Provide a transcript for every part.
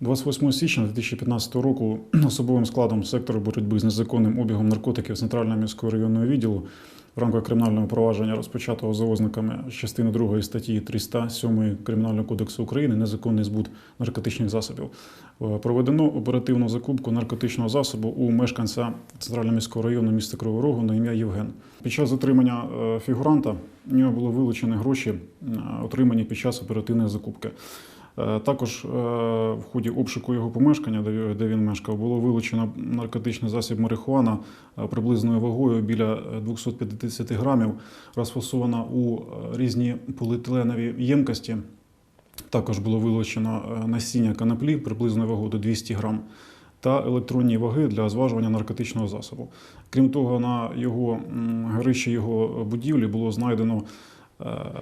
28 січня 2015 року особовим складом сектору боротьби з незаконним обігом наркотиків Центрального міського районного відділу в рамках кримінального провадження, розпочатого за ознаками частини 2 статті 307 Кримінального кодексу України незаконний збут наркотичних засобів. Е, Проведено оперативну закупку наркотичного засобу у мешканця Центрального міського району міста Кривого Рогу на ім'я Євген. Під час затримання е, фігуранта в нього було вилучені гроші, е, отримані під час оперативної закупки. Е, Також е, в ході обшуку його помешкання, де він- мешкав, було вилучено наркотичний засіб марихуана е, приблизною вагою біля е, 250 грамів, розфасована у різні поліетиленові ємкості. Також було вилучено насіння канаплі приблизною вагою до 200 грам та електронні ваги для зважування наркотичного засобу. Крім того, на його горищі його будівлі було знайдено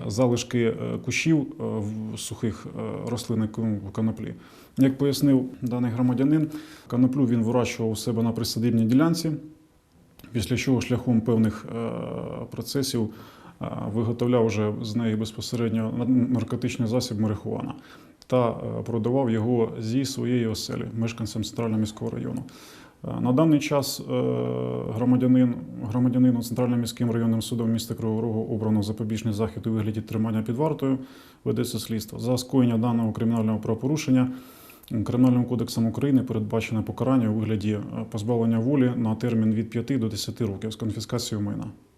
залишки е, кущів е, сухих е, рослин коноплі. Як пояснив даний громадянин, коноплю він вирощував у себе на присадибній ділянці, після чого шляхом певних е, процесів е, виготовляв вже з неї безпосередньо наркотичний засіб марихуана та е, продавав його зі своєї оселі мешканцям центрального міського району. Е, На даний час е, громадянин, громадянину Центральним міським районним судом міста Кривого Рогу обрано запобіжний захід у вигляді тримання під вартою. Ведеться слідство. За скоєння даного кримінального правопорушення Кримінальним кодексом України передбачене покарання у вигляді позбавлення волі на термін від 5 до 10 років з конфіскацією майна.